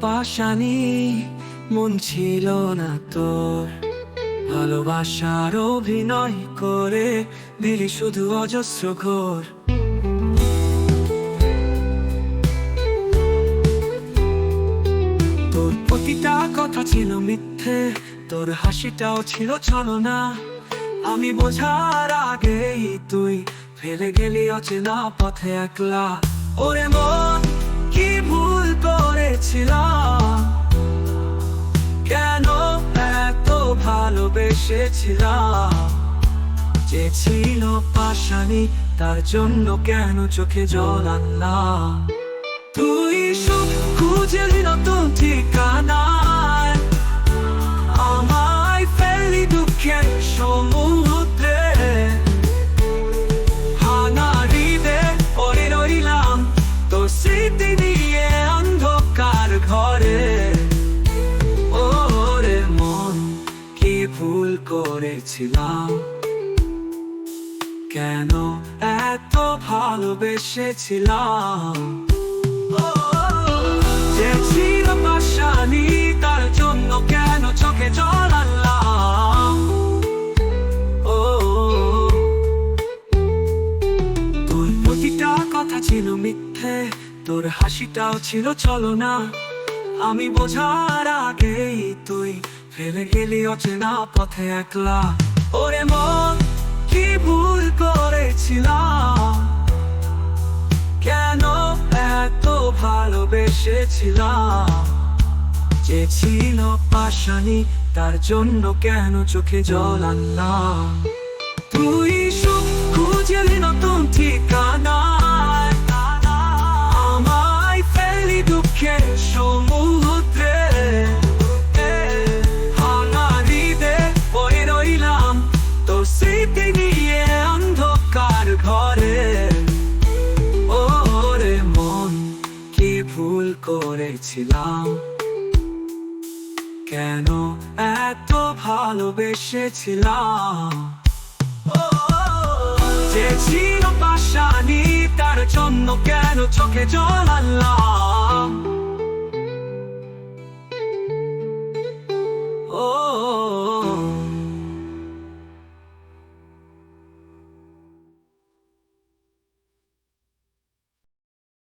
পাশানি মন ছিল না তোর। ভালোবাসার অভিনয় করে দিলি শুধু অজস্র ঘোর। তোর প্রতিটা কথা ছিল মিথ্যে, তোর হাসিটাও ছিল ছলনা। আমি বোঝার আগেই তুই ফেলে গেলি অচেনা পথে একলা। ওরে মন করেছিলাম কেন এত ভালোবেসেছিলাম? যে ছিল পাশানি তার জন্য কেন চোখে জল আনলাম? তুই সুখ খুঁজে নতুন ঠিকানায় ভুল করেছিলাম। কেন এত ভালোবেসেছিলাম? যে ছিল পাশানি, তার জন্য কেন চোখে জল আনলাম? কথা ছিল মিথ্যে, তোর হাসিটাও ছিল চলো না আমি বোঝার তুই ফেলে গেলি অচেনা পথে একলা। ওরে মন, কি ভুল করেছিলাম? কেন এত ভালোবেসেছিলাম? যে ছিল পাশানি তার জন্য কেন চোখে জল আনলাম? তুই সুখ খুঁজলি নতুন ঠিকানায়। আমায় ফেলি দুঃখের সমুদ্রে করেছিলাম। কেন এত ভালোবেসেছিলাম? যে ছিল পাশানি তার জন্য কেন চোখে জল আনলাম?